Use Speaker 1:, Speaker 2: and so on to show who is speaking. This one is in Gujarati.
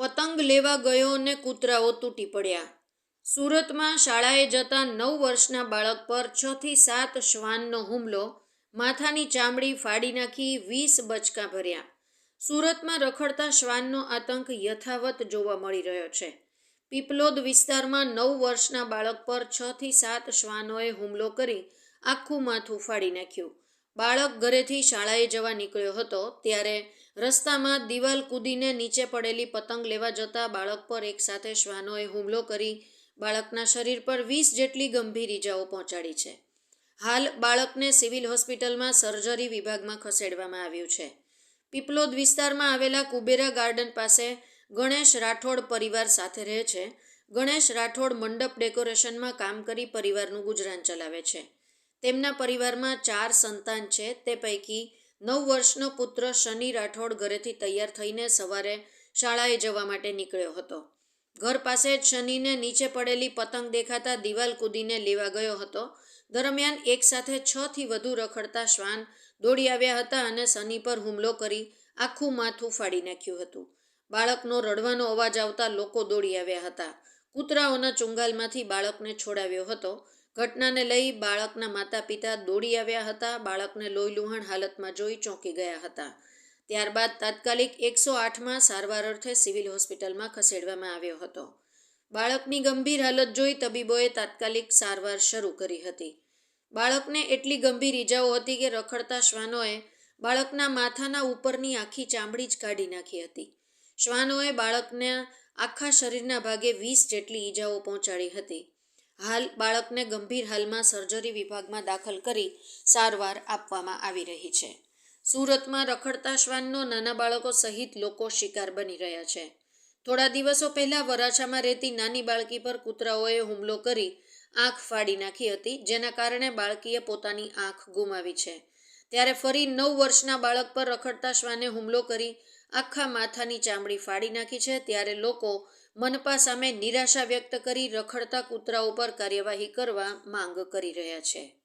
Speaker 1: પતંગ લેવા ગયો અને કૂતરાઓ તૂટી પડ્યા. સુરતમાં શાળાએ જતા નવ વર્ષના બાળક પર છથી સાત શ્વાનનો હુમલો, માથાની ચામડી ફાડી નાખી વીસ બચકા ભર્યા. સુરતમાં રખડતા શ્વાનનો આતંક યથાવત જોવા મળી રહ્યો છે. પીપલોદ વિસ્તારમાં નવ વર્ષના બાળક પર છથી સાત શ્વાનોએ હુમલો કરી આખું માથું ફાડી નાખ્યું. બાળક ઘરેથી શાળાએ જવા નીકળ્યો હતો ત્યારે રસ્તામાં દિવાલ કૂદીને નીચે પડેલી પતંગ લેવા જતા બાળક પર એકસાથે શ્વાનોએ હુમલો કરી બાળકના શરીર પર વીસ જેટલી ગંભીર ઇજાઓ પહોંચાડી છે. હાલ બાળકને સિવિલ હોસ્પિટલમાં સર્જરી વિભાગમાં ખસેડવામાં આવ્યું છે. પીપલોદ વિસ્તારમાં આવેલા કુબેરા ગાર્ડન પાસે ગણેશ રાઠોડ પરિવાર સાથે રહે છે. ગણેશ રાઠોડ મંડપ ડેકોરેશનમાં કામ કરી પરિવારનું ગુજરાન ચલાવે છે. તેમના પરિવારમાં ચાર સંતાન છે. તે પૈકી નવ વર્ષનો પુત્ર શનિ રાઠોડ ઘરેથી તૈયાર થઈને સવારે શાળાએ જવા માટે નીકળ્યો હતો. ઘર પાસે જ શનિને નીચે પડેલી પતંગ દેખાતા દિવાલ કૂદીને લેવા ગયો હતો. દરમિયાન એકસાથે છ થી વધુ રખડતા શ્વાન દોડી આવ્યા હતા અને શનિ પર હુમલો કરી આખું માથું ફાડી નાખ્યું હતું. બાળકનો રડવાનો અવાજ આવતા લોકો દોડી આવ્યા હતા. કૂતરાઓના ચુંગાલમાંથી બાળકને છોડાવ્યો હતો. ઘટનાને લઈ બાળકના માતા પિતા દોડી આવ્યા હતા. બાળકને લોહીલુહાણ હાલતમાં જોઈ ચોંકી ગયા હતા. ત્યારબાદ તાત્કાલિક એકસો આઠમાં સારવાર અર્થે સિવિલ હોસ્પિટલમાં ખસેડવામાં આવ્યો હતો. બાળકની ગંભીર હાલત જોઈ તબીબોએ તાત્કાલિક સારવાર શરૂ કરી હતી. બાળકને એટલી ગંભીર ઈજાઓ હતી કે રખડતા શ્વાનોએ બાળકના માથાના ઉપરની આખી ચામડી જ કાઢી નાખી હતી. શ્વાનોએ બાળકને આખા શરીરના ભાગે વીસ જેટલી ઈજાઓ પહોંચાડી હતી. હાલ બાળકને ગંભીર હાલમાં સર્જરી વિભાગમાં દાખલ કરી સારવાર આપવામાં આવી રહી છે. સુરતમાં રખડતા શ્વાનનો નાના બાળકો સહિત લોકો શિકાર બની રહ્યા છે. થોડા દિવસો પહેલા વરાછામાં રહેતી નાની બાળકી પર કૂતરાઓએ હુમલો કરી આંખ ફાડી નાખી હતી, જેના કારણે બાળકીએ પોતાની આંખ ગુમાવી છે. ત્યારે ફરી નવ વર્ષના બાળક પર રખડતા શ્વાને હુમલો કરી આખા માથાની ચામડી ફાડી નાખી છે. ત્યારે લોકો મનપા સામે નિરાશા વ્યક્ત કરી રખડતા કૂતરા ઉપર કાર્યવાહી કરવા માંગ કરી રહ્યા છે.